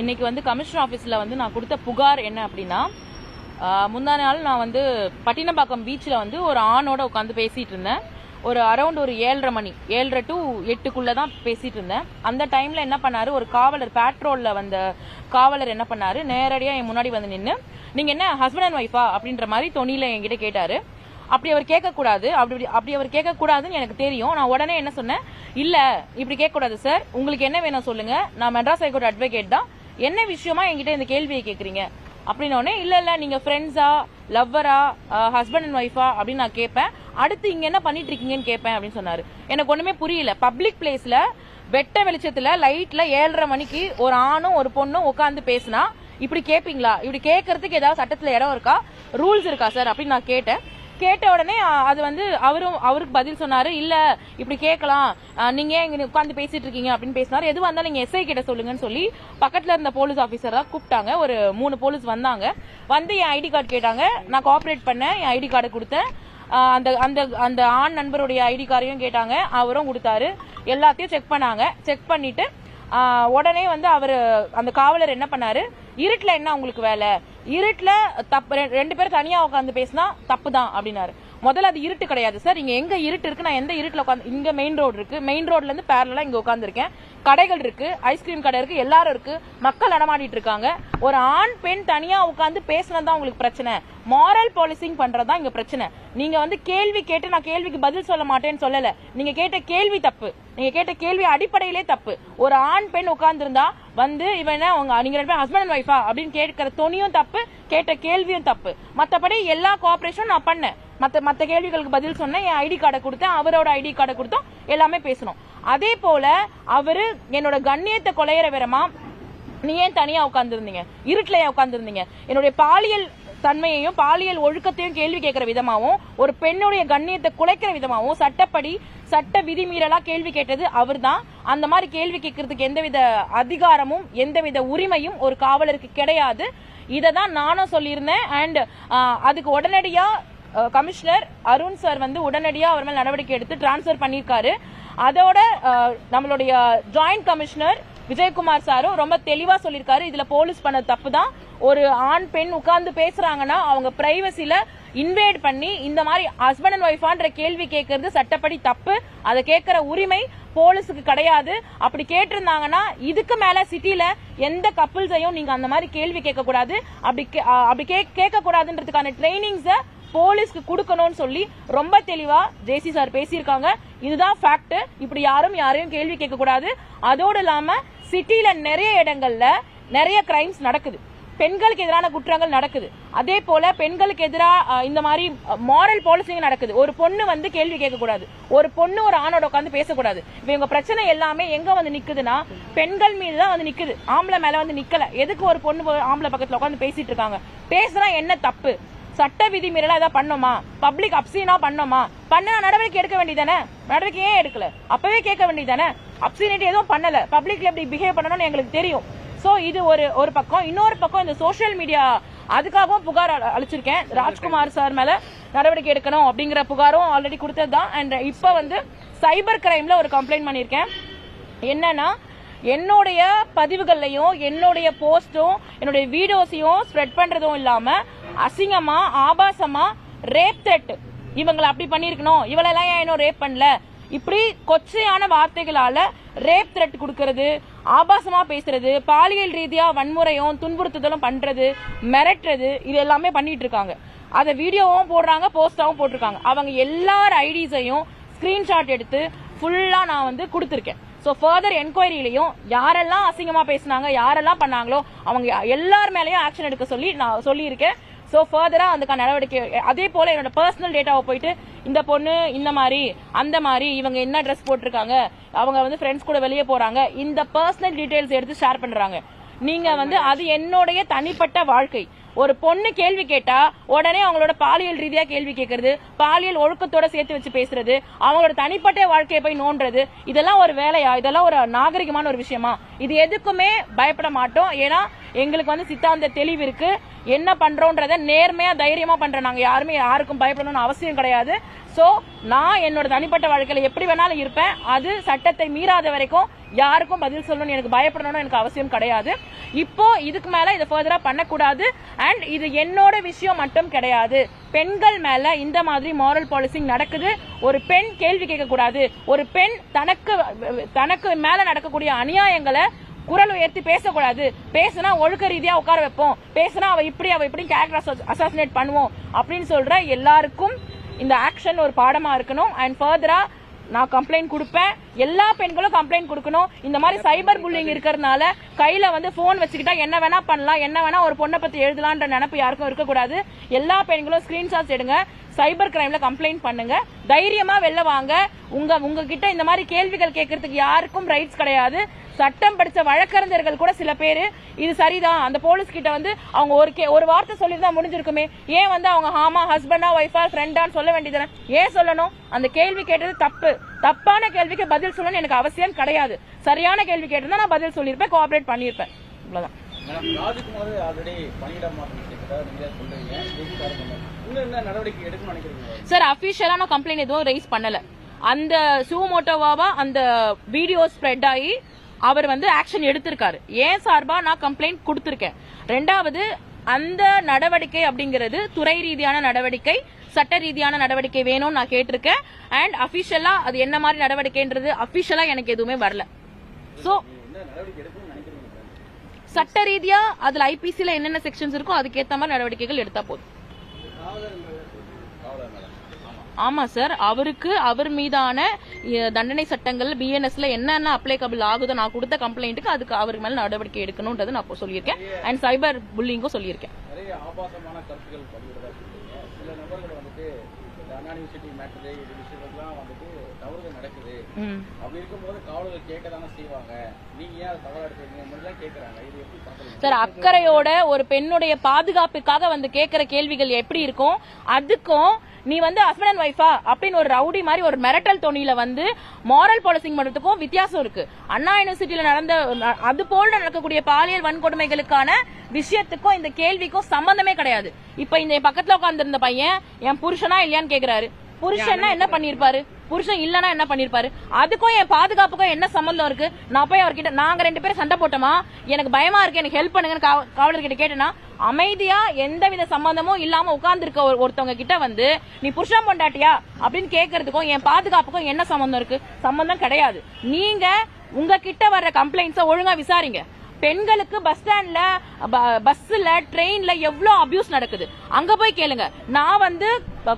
இன்னைக்கு வந்து கமிஷனர் ஆஃபீஸில் வந்து நான் கொடுத்த புகார் என்ன அப்படின்னா முந்தா நாள் நான் வந்து பட்டினப்பாக்கம் பீச்சில் வந்து ஒரு ஆணோட உட்காந்து பேசிகிட்டு இருந்தேன். ஒரு அரௌண்ட் ஒரு ஏழரை மணி ஏழரை டு எட்டுக்குள்ளே தான் பேசிகிட்டு இருந்தேன். அந்த டைமில் என்ன பண்ணார்? ஒரு காவலர் பேட்ரோலில் வந்த காவலர் என்ன பண்ணார்? நேரடியாக என் முன்னாடி வந்து நின்று நீங்கள் என்ன ஹஸ்பண்ட் அண்ட் ஒய்ஃபா அப்படின்ற மாதிரி தொனியில் என்கிட்ட கேட்டார். அப்படி அவர் கேட்கக்கூடாது. அப்படி அப்படி அவர் கேட்கக்கூடாதுன்னு எனக்கு தெரியும். நான் உடனே என்ன சொன்னேன்? இல்லை இப்படி கேட்கக்கூடாது சார் உங்களுக்கு என்ன வேணும் சொல்லுங்கள் நான் மெட்ராஸ் ஹைகோர்ட் அட்வொகேட் தான். என்ன விஷயமா என்கிட்ட இந்த கேள்வியை கேட்குறீங்க அப்படின்னோடனே இல்லை இல்லை நீங்கள் ஃப்ரெண்ட்ஸா லவ்வரா ஹஸ்பண்ட் அண்ட் ஒய்ஃபா அப்படின்னு நான் கேட்பேன் அடுத்து இங்கே என்ன பண்ணிட்டு இருக்கீங்கன்னு கேட்பேன் அப்படின்னு சொன்னார். எனக்கு ஒன்றுமே புரியல. பப்ளிக் பிளேஸில் வெட்ட வெளிச்சத்தில் லைட்டில் ஏழரை மணிக்கு ஒரு ஆணும் ஒரு பொண்ணும் உட்காந்து பேசினா இப்படி கேட்பீங்களா இப்படி கேட்கறதுக்கு ஏதாவது சட்டத்தில் இடம் இருக்கா? ரூல்ஸ் இருக்கா சார் அப்படின்னு நான் கேட்டேன். கேட்ட உடனே அது வந்து அவரும் அவருக்கு பதில் சொன்னாரு இல்ல இப்படி கேட்கலாம். நீங்க ஏன் இங்க உட்காந்து பேசிட்டு இருக்கீங்க? அப்படின்னு பேசினாரு. எதுவாக இருந்தாலும் நீங்க எஸ்ஐ கிட்ட சொல்லுங்கன்னு சொல்லி பக்கத்துல இருந்த போலீஸ் ஆபீசர் தான் கூப்பிட்டாங்க. ஒரு மூணு போலீஸ் வந்தாங்க. வந்து என் ஐடி கார்டு கேட்டாங்க. நான் கோஆபரேட் பண்ணேன். என் ஐடி கார்டு கொடுத்தேன். அந்த அந்த அந்த ஆண் நண்பருடைய ஐடி கார்டையும் கேட்டாங்க. அவரும் கொடுத்தாரு. எல்லாத்தையும் செக் பண்ணாங்க. செக் பண்ணிட்டு உடனே வந்து அவர் அந்த காவலர் என்ன பண்ணாரு? இருட்டில் என்ன உங்களுக்கு வேலை? இருட்டில் தப்பு ரெண்டு பேரும் தனியாக உட்காந்து பேசினா தப்பு தான் அப்படின்னாரு. முதல்ல அது இருட்டு கிடையாது. சார் இங்க எங்க இருட்டு இருக்கு? நான் எந்த இருட்டுல உட்காந்து இங்க மெயின் ரோடு இருக்கு. மெயின் ரோட்ல இருந்து பேரலா இங்க உட்காந்துருக்கேன் கடைகள் இருக்கு ஐஸ்கிரீம் கடை இருக்கு எல்லாரும் இருக்கு. மக்கள் நடமாடிட்டு இருக்காங்க. ஒரு ஆண் பெண் தனியா உட்காந்து பேசுனது தான் உங்களுக்கு பிரச்சனை. மாரல் பாலிசிங் பண்றதுதான் இங்க பிரச்சனை. நீங்க வந்து கேள்வி கேட்டு நான் கேள்விக்கு பதில் சொல்ல மாட்டேன்னு சொல்லல. நீங்க கேட்ட கேள்வி தப்பு. நீங்க கேட்ட கேள்வி அடிப்படையிலே தப்பு. ஒரு ஆண் பெண் உட்காந்துருந்தா வந்து இவன் என்ன உங்க நீங்க ரெண்டு பேரும் ஹஸ்பண்ட் அண்ட் ஒய்ஃபா அப்படின்னு கேட்கிற துணியும் தப்பு கேட்ட கேள்வியும் தப்பு. மத்தபடி எல்லா கோஆபரேஷனும் நான் பண்ணேன். மற்ற மற்ற கேள்விகளுக்கு பதில் சொன்னேன் என் ஐடி கார்டை கொடுத்தேன் அவரோட ஐடி கார்டை கொடுத்தோம் எல்லாமே பேசணும் அதே போல அவரு என்னோட கண்ணியத்தை கொலையிற விரமா நீ ஏன் தனியா உட்காந்துருந்தீங்க இருட்டிலையா ஏன் என்னுடைய பாலியல் தன்மையையும் பாலியல் ஒழுக்கத்தையும் கேள்வி கேட்கிற விதமாகவும் ஒரு பெண்ணுடைய கண்ணியத்தை குலைக்கிற விதமாகவும் சட்டப்படி சட்ட விதிமீறலா கேள்வி கேட்டது அவர்தான். அந்த மாதிரி கேள்வி கேட்கறதுக்கு எந்தவித அதிகாரமும் எந்தவித உரிமையும் ஒரு காவலருக்கு கிடையாது. இதை தான் நானும் சொல்லியிருந்தேன். அண்ட் அதுக்கு உடனடியாக கமிஷனர் அருண் சார் வந்து உடனடியாக அவர் மேல் நடவடிக்கை எடுத்து டிரான்ஸ்ஃபர் பண்ணியிருக்காரு. அதோட நம்மளுடைய ஜாயிண்ட் கமிஷனர் விஜயகுமார் சாரும் ரொம்ப தெளிவாக சொல்லியிருக்காரு. இதில் போலீஸ் பண்ண தப்பு தான் ஒரு ஆண் பெண் உட்கார்ந்து பேசுறாங்கன்னா அவங்க ப்ரைவசியில் இன்வேட் பண்ணி இந்த மாதிரி ஹஸ்பண்ட் அண்ட் ஒய்ஃபான்ற கேள்வி கேட்கறது சட்டப்படி தப்பு. அதை கேட்கிற உரிமை போலீஸுக்கு கிடையாது. அப்படி கேட்டிருந்தாங்கன்னா இதுக்கு மேல சிட்டில எந்த கப்புள்ஸையும் நீங்க அந்த மாதிரி கேள்வி கேட்கக்கூடாது. அப்படி கே- அப்படி கேட்க கூடாதுன்றதுக்கான ட்ரைனிங்ஸை போலீஸ்க்கு கொடுக்கணும்னு சொல்லி ரொம்ப தெளிவா ஜேசி சார் பேசியிருக்காங்க. இதுதான் ஃபேக்ட் இப்படி யாரும் யாரையும் கேள்வி கேட்கக்கூடாது. அதோடு இல்லாம சிட்டியில நிறைய இடங்கள்ல நிறைய கிரைம்ஸ் நடக்குது. பெண்களுக்கு எதிரான குற்றங்கள் நடக்குது. அதே போல பெண்களுக்கு எதிராக இந்த மாதிரி மாரல் பாலிசிங் நடக்குது. ஒரு பொண்ணு வந்து கேள்வி கேட்கக்கூடாது. ஒரு பொண்ணு ஒரு ஆணோட உட்காந்து பேசக்கூடாது. இவங்க பிரச்சனை எல்லாமே எங்க வந்து நிக்குதுன்னா பெண்கள் மீது தான் வந்து நிக்குது. ஆம்பளை மேல வந்து நிக்கல. எதுக்கு ஒரு பொண்ணு ஆம்பளை பக்கத்துல உட்காந்து பேசிட்டு இருக்காங்க? பேசுனா என்ன தப்பு? சட்ட விதி மீறல ஏதாவது பண்ணோமா? பப்ளிக் அப்சீனா பண்ணோமா? பண்ண நடவடிக்கை எடுக்க வேண்டியதானே நடவடிக்கை ஏன் எடுக்கல? அப்பவே கேட்க வேண்டியதானே அப்சீனிட்டி எதுவும் பண்ணல. பப்ளிக்ல எப்படி பிஹேவ் பண்ணணும்னு எங்களுக்கு தெரியும். சோ இது ஒரு ஒரு பக்கம். இன்னொரு பக்கம் இந்த சோஷியல் மீடியா அதுக்காகவும் புகார் அ- அளிச்சிருக்கேன். ராஜ்குமார் சார் மேல நடவடிக்கை எடுக்கணும் அப்படிங்கிற புகாரும் ஆல்ரெடி கொடுத்தது தான் அண்ட் இப்போ வந்து சைபர் கிரைம்ல ஒரு கம்ப்ளைண்ட் பண்ணியிருக்கேன். என்னன்னா என்னுடைய பதிவுகள்லையும் என்னுடைய போஸ்டும் என்னுடைய வீடியோஸையும் ஸ்ப்ரெட் பண்றதும் இல்லாமல் அசிங்கமா ஆபாசமா ரேப் த்ரெட் இவங்களை அப்படி பண்ணிருக்கணும் இவளெல்லாம் ஏன் இன்னும் ரேப் பண்ணல? இப்படி கொச்சையான வார்த்தைகளால ரேப் த்ரெட் கொடுக்கறது ஆபாசமா பேசுறது பாலியல் ரீதியா வன்முறையும் துன்புறுத்துதலும் பண்றது மிரட்டுறது இது எல்லாமே பண்ணிட்டு இருக்காங்க. அதை வீடியோவும் போடுறாங்க போஸ்டாவும் போட்டிருக்காங்க. அவங்க எல்லார் ஐடிஸையும் ஸ்கிரீன்ஷாட் எடுத்து ஃபுல்லா நான் வந்து கொடுத்துருக்கேன். ஸோ ஃபர்தர் என்கொயரியிலையும் யாரெல்லாம் அசிங்கமா பேசினாங்க யாரெல்லாம் பண்ணாங்களோ அவங்க எல்லார் மேலேயும் ஆக்ஷன் எடுக்க சொல்லி நான் சொல்லியிருக்கேன். ஸோ ஃபர்தராக அதுக்கான நடவடிக்கை அதே போல் என்னோட பர்சனல் டேட்டாவை போயிட்டு இந்த பொண்ணு இந்த மாதிரி அந்த மாதிரி இவங்க என்ன ட்ரெஸ் போட்டிருக்காங்க அவங்க வந்து ஃப்ரெண்ட்ஸ் கூட வெளியே போறாங்க இந்த பர்சனல் டீட்டெயில்ஸ் எடுத்து ஷேர் பண்றாங்க. நீங்க வந்து அது என்னுடைய தனிப்பட்ட வாழ்க்கை. ஒரு பொண்ணு கேள்வி கேட்டா உடனே அவங்களோட பாலியல் ரீதியா கேள்வி கேட்கறது பாலியல் ஒழுக்கத்தோட சேர்த்து வச்சு பேசுறது அவங்களோட தனிப்பட்ட வாழ்க்கையை போய் நோன்றது இதெல்லாம் ஒரு வேலையா? இதெல்லாம் ஒரு நாகரிகமான ஒரு விஷயமா? இது எதுக்குமே பயப்பட மாட்டோம். ஏன்னா எங்களுக்கு வந்து சித்தாந்த தெளிவு இருக்கு. என்ன பண்றோன்றத நேர்மையா தைரியமா பண்றோம் நாங்க யாருமே யாருக்கும் பயப்படணும்னு அவசியம் கிடையாது. சோ நான் என்னோட தனிப்பட்ட வாழ்க்கையில எப்படி வேணாலும் இருப்பேன். அது சட்டத்தை மீறாத வரைக்கும் யாருக்கும் பதில் சொல்லணும்னு எனக்கு பயப்படணும்னு எனக்கு அவசியம் கிடையாது. இப்போ இதுக்கு மேல இதை ஃபர்தரா பண்ணக்கூடாது. அண்ட் இது என்னோட விஷயம் மட்டும் கிடையாது. பெண்கள் மேல இந்த மாதிரி மாரல் பாலிசிங் நடக்குது. ஒரு பெண் கேள்வி கேட்க கூடாது ஒரு பெண் தனக்கு தனக்கு மேல நடக்கக்கூடிய அநியாயங்களை குரல் உயர்த்தி பேசக்கூடாது. பேசுனா ஒழுக்க ரீதியா உட்கார வைப்போம். பேசுனா அவ இப்படி அவ இப்படி கேரக்டர் அசாசினேட் பண்ணுவோம். அப்படின்னு சொல்ற எல்லாருக்கும் இந்த ஆக்ஷன் ஒரு பாடமா இருக்கணும். அண்ட் ஃபர்தரா நான் கம்ப்ளைண்ட் கொடுப்பேன். எல்லா பெண்களும் கம்ப்ளைண்ட் கொடுக்கணும். இந்த மாதிரி சைபர் புல்லிங் இருக்கிறதுனால கையில வந்து போன் வச்சுக்கிட்டா என்ன வேணா பண்ணலாம். என்ன வேணா ஒரு பொண்ணை பத்தி எழுதலான்ற நினைப்பு யாருக்கும் இருக்கக்கூடாது. எல்லா பெண்களும் ஸ்கிரீன்ஷாட்ஸ் எடுங்க. சைபர் கிரைம்ல கம்ப்ளைண்ட் பண்ணுங்க. தைரியமா வெளில வாங்க. உங்க உங்ககிட்ட இந்த மாதிரி கேள்விகள் கேட்கறதுக்கு யாருக்கும் ரைட்ஸ் கிடையாது. சட்டம் படிச்ச வழக்கறிஞர்கள் கூட சில பேர் இது சரிதான். அந்த போலீஸ் கிட்ட வந்து அவங்க ஒரு கே ஒரு வார்த்தை சொல்லியிருந்தா முடிஞ்சிருக்குமே. ஏன் வந்து அவங்க ஆமா ஹஸ்பண்டா ஒய்ஃபா ஃப்ரெண்டான்னு சொல்ல வேண்டியதுதானே? ஏன் சொல்லணும்? அந்த கேள்வி கேட்டது தப்பு. தப்பான கேள்விக்கு பதில் சொல்லணும்னு எனக்கு அவசியம் கிடையாது. சரியான கேள்வி கேட்டிருந்தா நான் பதில் சொல்லியிருப்பேன் கோஆபரேட் பண்ணியிருப்பேன். அவ்வளோதான் சார் அபிஷியலான கம்ப்ளைண்ட் எதுவும் ரைஸ் பண்ணல. அந்த சுமோட்டோவாவா அந்த வீடியோ ஸ்ப்ரெட் ஆகி அவர் வந்து ஆக்ஷன் எடுத்திருக்காரு. ஏன் சார்பா நான் கம்ப்ளைண்ட் கொடுத்திருக்கேன்? ரெண்டாவது அந்த நடவடிக்கை அப்படிங்கிறது துறை ரீதியான நடவடிக்கை சட்ட ரீதியான நடவடிக்கை வேணும்னு நான் கேட்டிருக்கேன். அண்ட் அபிஷியலா அது என்ன மாதிரி நடவடிக்கைன்றது அபிஷியலா எனக்கு எதுவுமே வரல. சோ என்ன நடவடிக்கை எடுக்கணும்னு நினைக்கிறீங்க மேடம்? சட்ட ரீதியா அதுல ஐபிசில என்னென்ன செக்ஷன்ஸ் இருக்கோ அதுக்கேத்த மாதிரி நடவடிக்கைகள் எடுத்தா போதும். ஆமா சார் அவருக்கு அவர் மீதான தண்டனை சட்டங்கள் பிஎன்எஸ்ல என்னென்ன அப்ளைகபிள் ஆகுதோ நான் கொடுத்த கம்ப்ளைண்ட்டுக்கு அதுக்கு அவருக்கு மேல நடவடிக்கை எடுக்கணும்ன்றது நான் இப்போ சொல்லியிருக்கேன். அண்ட் சைபர் புல்லிங்கும் சொல்லியிருக்கேன். சில நபர்கள் வந்துட்டு மேட்டரு இது வந்துட்டு தவறுகள் நடக்குது ம். அப்படி இருக்கும்போது காவலர்கள் கேட்க தானே செய்வாங்க. நீங்க ஏன் அதை தவறா எடுத்துறீங்க மாதிரிலாம் கேட்கறாங்க. இது எப்படி பாக்குறீங்க சார் அக்கறையோட ஒரு பெண்ணுடைய பாதுகாப்புக்காக வந்து கேட்கிற கேள்விகள் எப்படி இருக்கும்? அதுக்கும் நீ வந்து ஹஸ்பண்ட் அண்ட் ஒய்ஃபா அப்படின்னு ஒரு ரவுடி மாதிரி ஒரு மிரட்டல் தொனியில வந்து மாரல் பாலிசிங் பண்றதுக்கும் வித்தியாசம் இருக்கு. அண்ணா யூனிவர்சிட்டியில நடந்த அது போல நடக்கக்கூடிய பாலியல் வன்கொடுமைகளுக்கான விஷயத்துக்கும் இந்த கேள்விக்கும் சம்பந்தமே கிடையாது. இப்ப இந்த பக்கத்துல உட்கார்ந்திருந்த பையன் என் புருஷனா இல்லையான்னு கேக்குறாரு. புருஷன்னா என்ன பண்ணிருப்பாரு? புருஷன் இல்லனா என்ன பண்ணிருப்பாரு? அதுக்கும் என் பாதுகாப்புக்கும் என்ன சம்பந்தம் இருக்கு? நான் போய் அவர்கிட்ட நாங்க ரெண்டு பேரும் சண்டை போட்டோமா? எனக்கு பயமா இருக்கு எனக்கு ஹெல்ப் பண்ணுங்கன்னு காவ- காவலர்கிட்ட கேட்டேன்னா அமைதியா எந்தவித சம்பந்தமும் இல்லாம உட்கார்ந்துருக்க ஒருத்தவங்க கிட்ட வந்து நீ புருஷன் பொண்டாட்டியா? அப்படின்னு கேட்கறதுக்கும் என் பாதுகாப்புக்கும் என்ன சம்பந்தம் இருக்கு? சம்பந்தம் கிடையாது. நீங்க உங்ககிட்ட வர்ற கம்ப்ளைண்ட்ஸ ஒழுங்கா விசாரிங்க. பெண்களுக்கு பஸ் ஸ்டாண்ட்ல பஸ்ல ட்ரெயின்ல எவ்வளவு அபியூஸ் நடக்குது? அங்க போய் கேளுங்க. நான் வந்து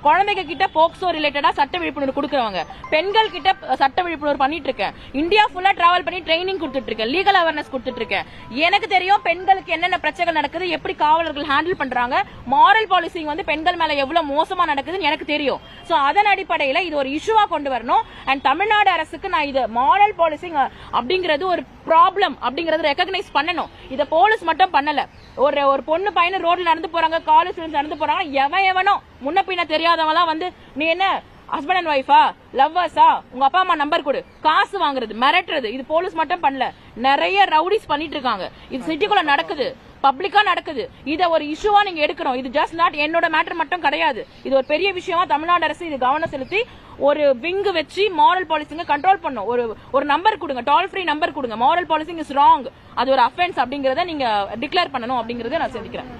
குழந்தைங்க கிட்ட போக்சோ ரிலேட்டடா சட்ட விழிப்புணர்வு கொடுக்குறவங்க. பெண்கள் கிட்ட சட்ட விழிப்புணர்வு பண்ணிட்டு இருக்கேன் இந்தியா ஃபுல்லா டிராவல் பண்ணி ட்ரைனிங் கொடுத்துட்டு இருக்கேன் லீகல் அவேர்னஸ் கொடுத்துட்டு இருக்கேன் எனக்கு தெரியும் பெண்களுக்கு என்னென்ன பிரச்சனைகள் நடக்குது எப்படி காவலர்கள் ஹேண்டில் பண்றாங்க மாரல் பாலிசிங் வந்து பெண்கள் மேல எவ்வளவு மோசமா நடக்குதுன்னு எனக்கு தெரியும். சோ அதன் அடிப்படையில இது ஒரு இஷ்யூவா கொண்டு வரணும். அண்ட் தமிழ்நாடு அரசுக்கு நான் இது மாரல் பாலிசிங் அப்படிங்கிறது ஒரு ப்ராப்ளம் அப்படிங்கறத ரெக்கக்னைஸ் பண்ணணும். இத போலீஸ் மட்டும் பண்ணல. ஒரு ஒரு பொண்ணு பையன் ரோட்ல நடந்து போறாங்க காலேஜ் ஸ்டூடெண்ட்ஸ் நடந்து போறாங்க எவன் எவனோ முன்ன பின்ன தெரியாதவங்களாம் வந்து நீ என்ன ஹஸ்பண்ட் அண்ட் ஒய்ஃபா லவ்வர்ஸா உங்க அப்பா அம்மா நம்பர் கொடு. காசு வாங்குறது மிரட்டுறது இது போலீஸ் மட்டும் பண்ணல. நிறைய ரவுடிஸ் பண்ணிட்டு இருக்காங்க. இது சிட்டிக்குள்ள நடக்குது. பப்ளிக்கா நடக்குது. இதை ஒரு இஷ்யூவா நீங்க எடுக்கணும். இது ஜஸ்ட் நாட் என்னோட மேட்டர் மட்டும் கிடையாது. இது ஒரு பெரிய விஷயமா தமிழ்நாடு அரசு இது கவனம் செலுத்தி ஒரு விங்கு வச்சு மாரல் பாலிசிங்க கண்ட்ரோல் பண்ணும். ஒரு ஒரு நம்பர் கொடுங்க. டால் ஃப்ரீ நம்பர் கொடுங்க. மாரல் பாலிசிங் இஸ் ராங் அது ஒரு அஃபென்ஸ் அப்படிங்கறத நீங்க டிக்ளேர் பண்ணணும் அப்படிங்கறத நான் சிந்திக்கிறேன்.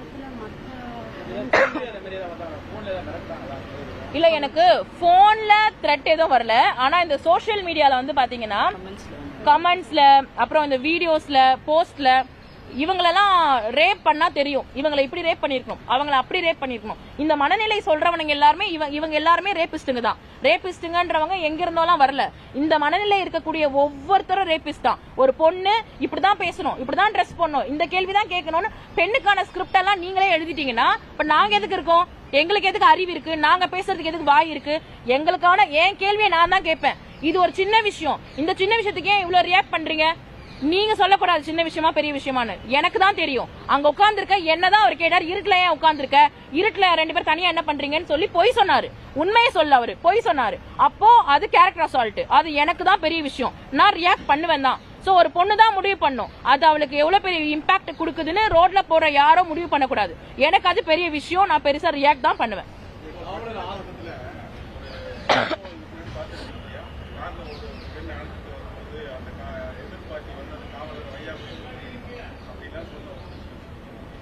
இல்ல எனக்கு போன்ல த்ரெட் எதுவும் வரல. ஆனா இந்த சோஷியல் மீடியால வந்து பாத்தீங்கன்னா கமெண்ட்ஸ்ல அப்புறம் இந்த வீடியோஸ்ல போஸ்ட்ல இவங்களெல்லாம் ரேப் பண்ணா தெரியும். இவங்களை இப்படி ரேப் பண்ணிருக்கணும் அவங்கள அப்படி ரேப் பண்ணிருக்கணும் இந்த மனநிலை சொல்றவனுங்க எல்லாருமே இவங்க இவங்க எல்லாருமே ரேபிஸ்டுங்க தான். ரேபிஸ்டுங்கன்றவங்க எங்க இருந்தோலாம் வரல. இந்த மனநிலை இருக்கக்கூடிய ஒவ்வொருத்தரும் ரேபிஸ்ட் தான். ஒரு பொண்ணு இப்படிதான் பேசணும் இப்படிதான் ட்ரெஸ் பண்ணணும். இந்த கேள்விதான் கேட்கணும்னு பெண்ணுக்கான ஸ்கிரிப்ட் எல்லாம் நீங்களே எழுதிட்டீங்கன்னா இப்ப நாங்க எதுக்கு இருக்கோம்? எங்களுக்கு எதுக்கு அறிவு இருக்கு? நாங்க பேசுறதுக்கு எதுக்கு வாய் இருக்கு? எங்களுக்கான என் கேள்வியை நான் தான் கேட்பேன். இது ஒரு சின்ன விஷயம். இந்த சின்ன விஷயத்துக்கு ஏன் இவ்வளவு ரியாக்ட் பண்றீங்க? நீங்க சொல்லக்கூடாது சின்ன விஷயமா பெரிய விஷயமான்னு. எனக்கு தான் தெரியும். அங்க உட்கார்ந்துருக்க என்னதான் அவர் கேட்டார் இருட்டுல ஏன் உட்கார்ந்துருக்க? இருட்டுல ரெண்டு பேர் தனியா என்ன பண்றீங்கன்னு சொல்லி பொய் சொன்னாரு. உண்மையை சொல்ல அவரு. பொய் சொன்னாரு. அப்போ அது கேரக்டர் அசால்ட் அது எனக்கு தான் பெரிய விஷயம். நான் ரியாக்ட் பண்ணுவேன் தான். சோ ஒரு பொண்ணு தான் முடிவு பண்ணும். அது அவளுக்கு எவ்வளவு பெரிய இம்பாக்ட் கொடுக்குதுன்னு ரோட்ல போற யாரோ முடிவு பண்ணக்கூடாது. எனக்கு அது பெரிய விஷயம். நான் பெருசா ரியாக்ட் தான் பண்ணுவேன்.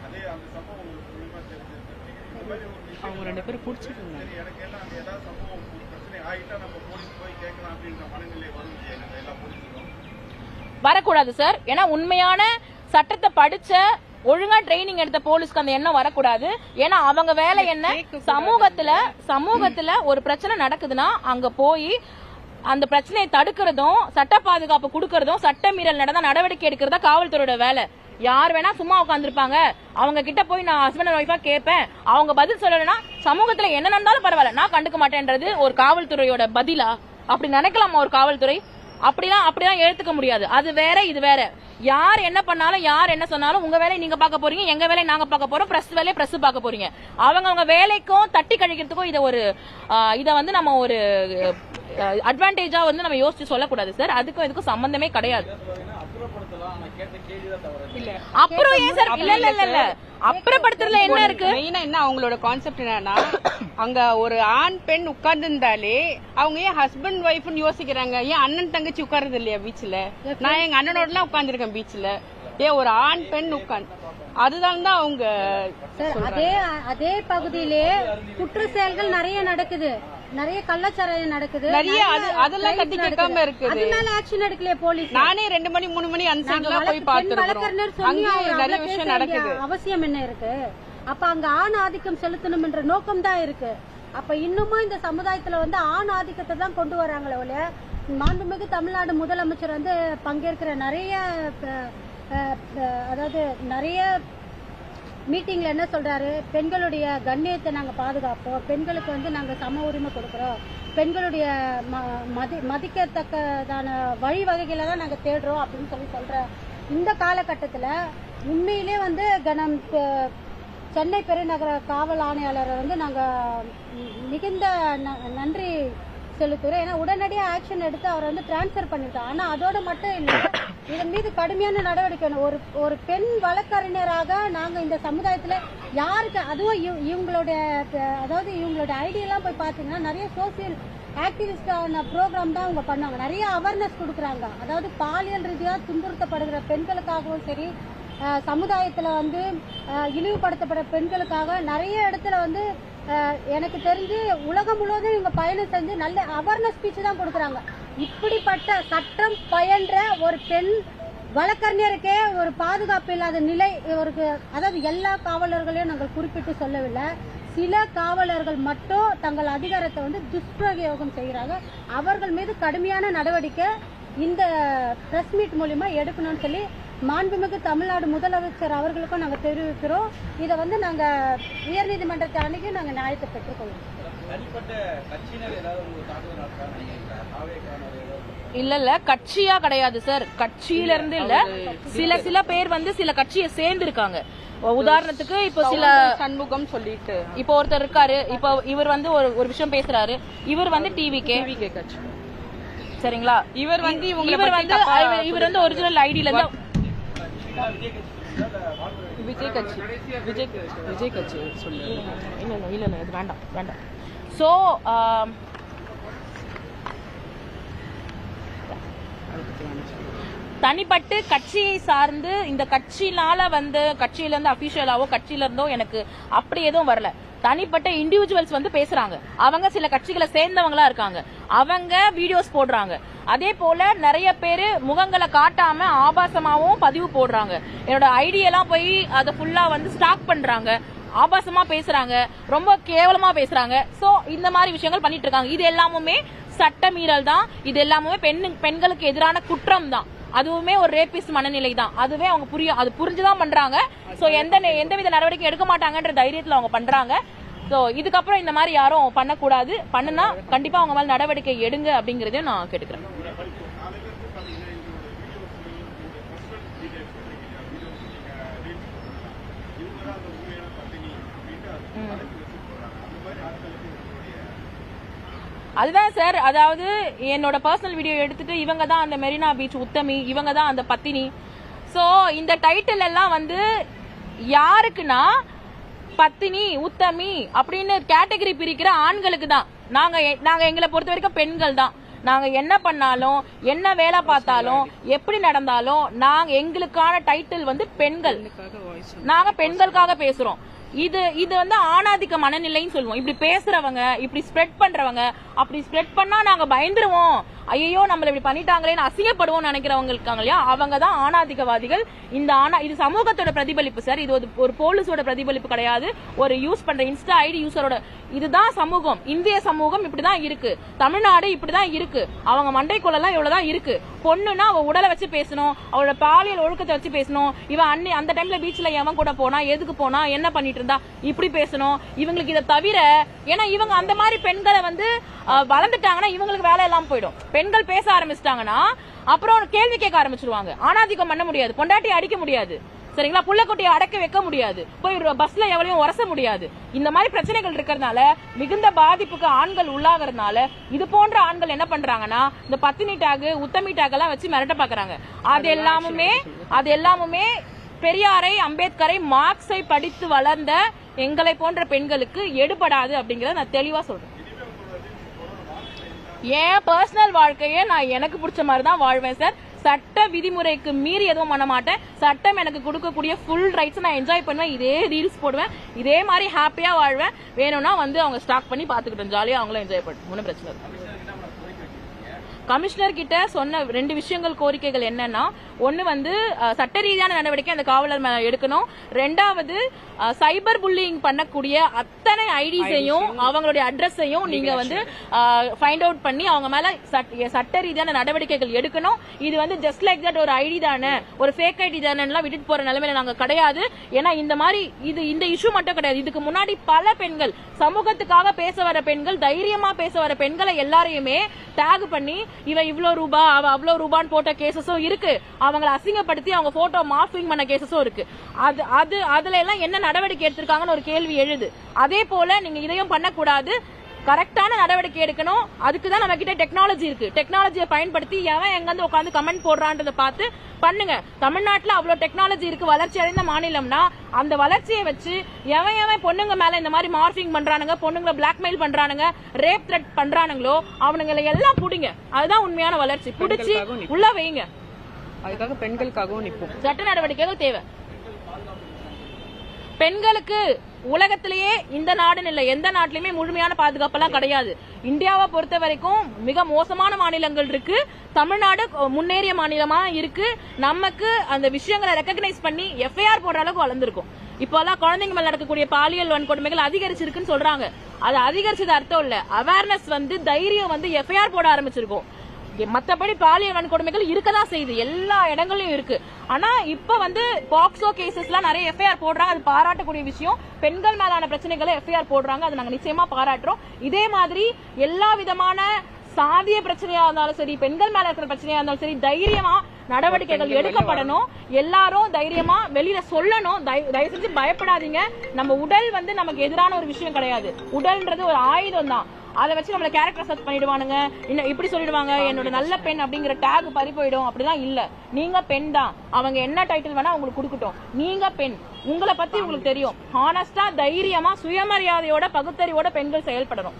அதே அந்த சம்பவம் உங்களுக்கு மூலியமா தெரிஞ்சிருக்கு இந்த மாதிரி ஒரு விஷயம் அவங்க ரெண்டு பேரும் பிடிச்சிருந்தாங்க சரி எனக்கு எல்லாம் அந்த ஏதாவது சம்பவம் பிரச்சனை ஆயிட்டா நம்ம போலீஸ் போய் கேட்கலாம் அப்படின்ற மனநிலை வரும் இல்லையா? நம்ம எல்லா போலீஸுக்கும் வரக்கூடாது சார் ஏன்னா உண்மையான சட்டத்தை படிச்ச ஒழுங்கா ட்ரைனிங் எடுத்த போலீஸ்க்கு அந்த எண்ணம் வரக்கூடாது. ஏன்னா அவங்க வேலை என்ன? சமூகத்துல சமூகத்துல ஒரு பிரச்சனை நடக்குதுன்னா அங்க போய் அந்த பிரச்சனையை தடுக்கிறதும் சட்ட பாதுகாப்பு கொடுக்கறதும் சட்ட மீறல் நடந்தா நடவடிக்கை எடுக்கிறதா காவல்துறையோட வேலை. யார் வேணா சும்மா உட்காந்துருப்பாங்க அவங்க கிட்ட போய் நான் ஹஸ்பண்ட் அண்ட் ஒய்ஃபா கேட்பேன். அவங்க பதில் சொல்லலைன்னா சமூகத்துல என்ன நடந்தாலும் பரவாயில்ல. நான் கண்டுக்க மாட்டேன்றது ஒரு காவல்துறையோட பதிலா? அப்படி நினைக்கலாமா ஒரு காவல்துறை? அப்படிலாம் அப்படிலாம் எடுத்துக்க முடியாது. அது வேற இது வேற. யார் என்ன பண்ணாலும் யார் என்ன சொன்னாலும் உங்க வேலையை நீங்க பார்க்க போறீங்க எங்க வேலையை நாங்க பார்க்க போறோம் பிரஸ் வேலையை பிரஸ் பார்க்க போறீங்க. அவங்க அவங்க வேலைக்கும் தட்டி கழிக்கிறதுக்கும் இதை ஒரு இதை வந்து நம்ம ஒரு அட்வான்டேஜா வந்து நம்ம யோசிச்சு சொல்லக்கூடாது சார் அதுக்கும் இதுக்கும் சம்பந்தமே கிடையாது. பார்த்தீங்கன்னா அப்புறப்படுத்தலாம் ஆனா கேட்ட கேள்வி தான் தவறு. இல்ல அப்புறம் ஏன் சார் இல்ல இல்ல இல்ல அப்புறப்படுத்துறதுல என்ன இருக்கு? மெயினா என்ன அவங்களோட கான்செப்ட் என்னன்னா அங்க ஒரு ஆண் பெண் உட்கார்ந்து இருந்தாலே அவங்க ஏன் ஹஸ்பண்ட் ஒய்ஃப்னு யோசிக்கிறாங்க? ஏன் அண்ணன் தங்கச்சி உட்கார்றது இல்லையா பீச்ல நான் எங்க அண்ணனோட எல்லாம் உட்கார்ந்துருக்கேன் பீச்ல ஏன் ஒரு ஆண் பெண் உட்கார்ந்து அதுதான் தான் அவங்க சார் அதே அதே பகுதியிலே குற்ற செயல்கள் நிறைய நடக்குது. நிறைய கள்ளச்சாராயம் நடக்குது நிறைய அது- அதெல்லாம் நடக்குது. கேட்காம இருக்குது. அதனால ஆக்ஷன் எடுக்கலையே போலீஸ். நானே ரெண்டு மணி மூணு மணி அந்த சைட்லாம் போய் பார்த்துருக்கோம் அங்கேயும் நிறைய விஷயம் நடக்குது. அவசியம் என்ன இருக்கு? அப்ப அங்க ஆண் ஆதிக்கம் செலுத்தணும் என்ற நோக்கம் தான் இருக்கு. அப்ப இன்னுமும் இந்த சமுதாயத்துல வந்து ஆண் ஆதிக்கத்தை தான் கொண்டு வராங்களே ஒழிய மாண்புமிகு தமிழ்நாடு முதலமைச்சர் வந்து பங்கேற்கிற நிறைய அதாவது நிறைய மீட்டிங்கில் என்ன சொல்கிறாரு பெண்களுடைய கண்ணியத்தை நாங்கள் பாதுகாப்போம். பெண்களுக்கு வந்து நாங்கள் சம உரிமை கொடுக்குறோம். பெண்களுடைய ம- மதி மதிக்கத்தக்கதான வழிவகைகளை தான் நாங்கள் தேடுறோம் அப்படின்னு சொல்லி சொல்கிறோம் இந்த காலகட்டத்தில் உண்மையிலே வந்து கனம் சென்னை பெருநகர காவல் ஆணையாளரை வந்து நாங்கள் மிகுந்த ந- நன்றி செலுத்துறோம் ஏன்னா உடனடியாக ஆக்ஷன் எடுத்து அவரை வந்து டிரான்ஸ்ஃபர் பண்ணிட்டோம் ஆனால் அதோட மட்டும் இல்லை இதன் மீது கடுமையான நடவடிக்கை ஒரு ஒரு பெண் வழக்கறிஞராக நாங்கள் இந்த சமுதாயத்தில் யாருக்கு அதுவும் இவ் இவங்களுடைய அதாவது இவங்களுடைய ஐடியெல்லாம் போய் பார்த்தீங்கன்னா நிறைய சோசியல் ஆக்டிவிஸ்டான ப்ரோக்ராம் தான் அவங்க பண்ணுவாங்க. நிறைய அவேர்னஸ் கொடுக்குறாங்க. அதாவது பாலியல் ரீதியாக துன்புறுத்தப்படுகிற பெண்களுக்காகவும் சரி சமுதாயத்தில் வந்து இழிவுபடுத்தப்படுற பெண்களுக்காக நிறைய இடத்துல வந்து எனக்கு தெரிஞ்சு உலகம் முழுவதும் இவங்க பயணம் செஞ்சு நல்ல அவேர்னஸ் ஸ்பீச் தான் கொடுக்குறாங்க. இப்படிப்பட்ட சட்டம் பயின்ற ஒரு பெண் வழக்கறிஞருக்கே ஒரு பாதுகாப்பு இல்லாத நிலை இவருக்கு அதாவது எல்லா காவலர்களையும் நாங்கள் குறிப்பிட்டு சொல்லவில்லை. சில காவலர்கள் மட்டும் தங்கள் அதிகாரத்தை வந்து துஷ்பிரயோகம் செய்கிறாங்க. அவர்கள் மீது கடுமையான நடவடிக்கை இந்த பிரஸ் மீட் மூலியமா எடுக்கணும்னு சொல்லி மாண்புமிகு தமிழ்நாடு முதலமைச்சர் அவர்களுக்கும் நாங்கள் தெரிவிக்கிறோம். இதை வந்து நாங்கள் உயர்நீதிமன்றத்தை அணுகி நாங்கள் நியாயத்தை பெற்றுக்கொள்வோம் இல்ல இல்ல. கட்சியா கிடையாது சார் கட்சியில இருந்து இல்ல சில சில பேர் வந்து சில கட்சியை சேர்ந்து இருக்காங்க உதாரணத்துக்கு இப்போ சில சண்முகம் சொல்லிட்டு. இப்போ ஒருத்தர் இருக்காரு. இப்போ இவர் வந்து ஒரு ஒரு விஷயம் பேசுறாரு. இவர் வந்து டிவிக்கே டிவிகே கட்சி. சரிங்களா? இவர் வந்து இவர் வந்து இவர் வந்து ஒரிஜினல் ஐடியில இருந்து விஜய் கட்சி. விஜய் விஜய் கட்சி சொல்லி இல்லை இல்லை இல்லை இல்லை இது வேண்டாம் வேண்டாம். சோ um, தனிப்பட்டு கட்சியை சார்ந்து இந்த கட்சியினால வந்து கட்சியில இருந்து அபிஷியலாவோ கட்சியில இருந்தோ எனக்கு அப்படி எதுவும் வரல. தனிப்பட்ட இண்டிவிஜுவல்ஸ் வந்து பேசுறாங்க. அவங்க சில கட்சிகளை சேர்ந்தவங்களா இருக்காங்க. அவங்க வீடியோஸ் போடுறாங்க. அதே போல நிறைய பேர் முகங்களை காட்டாம ஆபாசமாவும் பதிவு போடுறாங்க. என்னோட ஐடியெல்லாம் போய் அதை ஃபுல்லா வந்து ஸ்டாக் பண்றாங்க. ஆபாசமா பேசுறாங்க. ரொம்ப கேவலமா பேசுறாங்க. சோ இந்த மாதிரி விஷயங்கள் பண்ணிட்டு இருக்காங்க. இது எல்லாமுமே சட்ட மீறல் தான். இது எல்லாமே பெண்ணு பெண்களுக்கு எதிரான குற்றம் தான் அதுவுமே ஒரு ரேபிஸ்ட் மனநிலை தான் அதுவே அவங்க புரியும் அது புரிஞ்சுதான் பண்றாங்க. சோ எந்த எந்த எந்தவித நடவடிக்கை எடுக்க மாட்டாங்கன்ற தைரியத்துல அவங்க பண்றாங்க. சோ இதுக்கப்புறம் இந்த மாதிரி யாரும் பண்ணக்கூடாது. பண்ணுனா கண்டிப்பா அவங்க மேல நடவடிக்கை எடுங்க அப்படிங்கறதையும் நான் கேட்டுக்கிறேன். அதுதான் சார் அதாவது என்னோட பர்சனல் வீடியோ எடுத்துட்டு இவங்க தான் அந்த மெரினா பீச் உத்தமி இவங்க தான் அந்த பத்தினி. சோ இந்த டைட்டில் எல்லாம் வந்து யாருக்குன்னா பத்தினி உத்தமி அப்படின்னு கேட்டகரி பிரிக்கிற ஆண்களுக்கு தான் நாங்க நாங்க எங்களை பொறுத்த வரைக்கும் பெண்கள் தான் நாங்க என்ன பண்ணாலும் என்ன வேலை பார்த்தாலும் எப்படி நடந்தாலும் நாங்க எங்களுக்கான டைட்டில் வந்து பெண்கள். நாங்க பெண்களுக்காக பேசுறோம். இது இது வந்து ஆணாதிக்க மனநிலைன்னு சொல்லுவோம். இப்படி பேசுறவங்க இப்படி ஸ்ப்ரெட் பண்றவங்க அப்படி ஸ்ப்ரெட் பண்ணா நாங்க பயந்துருவோம். ஐயோ நம்மள இப்படி பண்ணிட்டாங்களேன்னு அசிங்கப்படுவோம் நினைக்கிறவங்க இருக்காங்க இல்லையா? அவங்க தான் ஆணாதிக்கவாதிகள். இந்த ஆணா இது சமூகத்தோட பிரதிபலிப்பு சார் இது ஒரு- ஒரு போலீஸோட பிரதிபலிப்பு கிடையாது. ஒரு யூஸ் பண்ற இன்ஸ்டா ஐடி யூசரோட இதுதான் சமூகம். இந்திய சமூகம் இப்படிதான் இருக்கு. தமிழ்நாடு இப்படிதான் இருக்கு. அவங்க மண்டைக்குள்ளலாம் இவ்வளவுதான் இருக்கு. பொண்ணுன்னா அவ உடலை வச்சு பேசணும். அவளோட பாலியல் ஒழுக்கத்தை வச்சு பேசணும். இவன் அன்னி அந்த டைம்ல பீச்ல எவன் கூட போனா எதுக்கு போனா என்ன பண்ணிட்டு இருந்தா இப்படி பேசணும். இவங்களுக்கு இதை தவிர ஏன்னா இவங்க அந்த மாதிரி பெண்களை வந்து வளர்ந்துட்டாங்கன்னா இவங்களுக்கு வேலை எல்லாம் போயிடும். பெண்கள் பேச ஆரம்பிச்சிட்டாங்கன்னா அப்புறம் கேள்வி கேட்க ஆரம்பிச்சிருவாங்க. ஆணாதிக்கம் பண்ண முடியாது. பொண்டாட்டி அடிக்க முடியாது. சரிங்களா? புள்ளக்குட்டியை அடக்க வைக்க முடியாது. போய் பஸ்ல எவளையும் உரச முடியாது. இந்த மாதிரி பிரச்சனைகள் இருக்கிறதுனால மிகுந்த பாதிப்புக்கு ஆண்கள் உள்ளாகிறதுனால இது போன்ற ஆண்கள் என்ன பண்றாங்கன்னா இந்த பத்தினி டேக் உத்தமி டேக் எல்லாம் வச்சு மிரட்ட பாக்குறாங்க. அது எல்லாமுமே அது எல்லாமுமே பெரியாரை அம்பேத்கரை மார்க்ஸை படித்து வளர்ந்த எங்களை போன்ற பெண்களுக்கு எடுபடாது அப்படிங்கறத நான் தெளிவா சொல்றேன். என் பர்சனல் வாழ்க்கையே நான் எனக்கு பிடிச்ச மாதிரி தான் வாழ்வேன் சார். சட்ட விதிமுறைக்கு மீறி எதுவும் பண்ண மாட்டேன். சட்டம் எனக்கு கொடுக்கக்கூடிய ஃபுல் ரைட்ஸ் நான் என்ஜாய் பண்ணுவேன். இதே ரீல்ஸ் போடுவேன். இதே மாதிரி ஹாப்பியா வாழ்வேன். வேணும்னா வந்து அவங்க ஸ்டாக் பண்ணி பாத்துக்கிட்டோம் ஜாலியா அவங்களும் என்ஜாய் பண்ணும் ஒன்றும் பிரச்சனை இல்லை. கமிஷனர் கிட்ட சொன்ன ரெண்டு விஷயங்கள் கோரிக்கைகள் என்னன்னா ஒன்னு வந்து சட்ட ரீதியான நடவடிக்கை அந்த காவலர் மேல எடுக்கணும். ரெண்டாவது சைபர் புல்லிங் பண்ணக்கூடிய அத்தனை ஐடிஸையும் அவங்களுடைய அட்ரஸையும் நீங்க வந்து ஃபைண்ட் அவுட் பண்ணி அவங்க மேல சட்ட- ரீதியான நடவடிக்கைகள் எடுக்கணும். இது வந்து ஜஸ்ட் லைக் தட் ஒரு ஐடி தானே ஒரு ஃபேக் ஐடி தானே விட்டுட்டு போற நிலைமையில நாங்க கிடையாது. ஏன்னா இந்த மாதிரி இது இந்த இஷ்யூ மட்டும் கிடையாது. இதுக்கு முன்னாடி பல பெண்கள் சமூகத்துக்காக பேச வர பெண்கள் தைரியமா பேச வர பெண்களை எல்லாரையுமே டேக் பண்ணி இவன் இவ்வளோ ரூபா அவன் அவ்வளோ ரூபான்னு போட்ட கேசஸும் இருக்கு. அவங்கள அசிங்கப்படுத்தி அவங்க போட்டோ மாஃபிங் பண்ண கேசஸும் இருக்கு. அது அது அதுல எல்லாம் என்ன நடவடிக்கை எடுத்திருக்காங்கன்னு ஒரு கேள்வி எழுது. அதே போல நீங்க இதையும் பண்ணக்கூடாது. கரெக்டான நடவடிக்கை எடுக்கணும். அதுக்கு தான் நம்ம கிட்ட டெக்னாலஜி இருக்கு. டெக்னாலஜியை பயன்படுத்தி எவன் எங்க வந்து உட்காந்து கமெண்ட் போடுறான்றத பார்த்து பண்ணுங்க. தமிழ்நாட்டுல அவ்வளவு டெக்னாலஜி இருக்கு. வளர்ச்சி அடைந்த மாநிலம்னா அந்த வளர்ச்சியை வச்சு எவன் எவன் பொண்ணுங்க மேல இந்த மாதிரி மார்பிங் பண்றானுங்க பொண்ணுங்களை பிளாக்மெயில் பண்றானுங்க ரேப் த்ரெட் பண்றானுங்களோ அவனுங்களை எல்லாம் புடிங்க. அதுதான் உண்மையான வளர்ச்சி. புடிச்சு உள்ள வைங்க. அதுக்காக பெண்களுக்காகவும் நிற்போம். சட்ட நடவடிக்கைகள் தேவை. பெண்களுக்கு உலகத்திலேயே இந்த நாடுன்னு இல்லை எந்த நாட்டிலுமே முழுமையான பாதுகாப்பெல்லாம் கிடையாது. இந்தியாவை பொறுத்த வரைக்கும் மிக மோசமான மாநிலங்கள் இருக்கு. தமிழ்நாடு முன்னேறிய மாநிலமா இருக்கு. நமக்கு அந்த விஷயங்களை ரெக்கக்னைஸ் பண்ணி எஃப்ஐஆர் போடுற அளவுக்கு வளர்ந்துருக்கும். இப்போல்லாம் குழந்தைங்க மேல நடக்கக்கூடிய பாலியல் வன்கொடுமைகள் அதிகரிச்சிருக்குன்னு சொல்றாங்க. அது அதிகரிச்சது அர்த்தம் இல்ல. அவேர்னஸ் வந்து தைரியம் வந்து எஃப்ஐஆர் போட ஆரம்பிச்சிருக்கும். மத்தபடி பாலியல் வன்கொடுமைகள் இருக்கதான் செய்யுது. எல்லா இடங்களையும் இருக்கு. ஆனா இப்ப வந்து பாக்ஸோ கேசஸ்லாம் நிறைய எஃப்ஐஆர் போடுறாங்க. அது பாராட்டக்கூடிய விஷயம். பெண்கள் மேலான பிரச்சனைகளை எஃப்ஐஆர் போடுறாங்க. அதை நாங்க நிச்சயமா பாராட்டுறோம். இதே மாதிரி எல்லா விதமான சாதிய பிரச்சனையா இருந்தாலும் சரி பெண்கள் மேல இருக்கிற பிரச்சனையா இருந்தாலும் சரி தைரியமா நடவடிக்கைகள் எடுக்கப்படணும். எல்லாரும் தைரியமா வெளியில சொல்லணும். தய- தயவு செஞ்சு பயப்படாதீங்க. நம்ம உடல் வந்து நமக்கு எதிரான ஒரு விஷயம் கிடையாது. உடல்ன்றது ஒரு ஆயுதம் தான் அதை வச்சு நம்மள கேரக்டர் சர்ச் பண்ணிடுவானுங்க. இன்னும் இப்படி சொல்லிடுவாங்க. என்னோட நல்ல பெண் அப்படிங்கிற டேக் பறி போயிடும். அப்படிலாம் இல்ல. நீங்க பெண் தான். அவங்க என்ன டைட்டில் வேணா உங்களுக்கு கொடுக்கட்டும். நீங்க பெண். உங்களை பத்தி உங்களுக்கு தெரியும். ஹானஸ்டா தைரியமா சுயமரியாதையோட பகுத்தறிவோட பெண்கள் செயல்படணும்.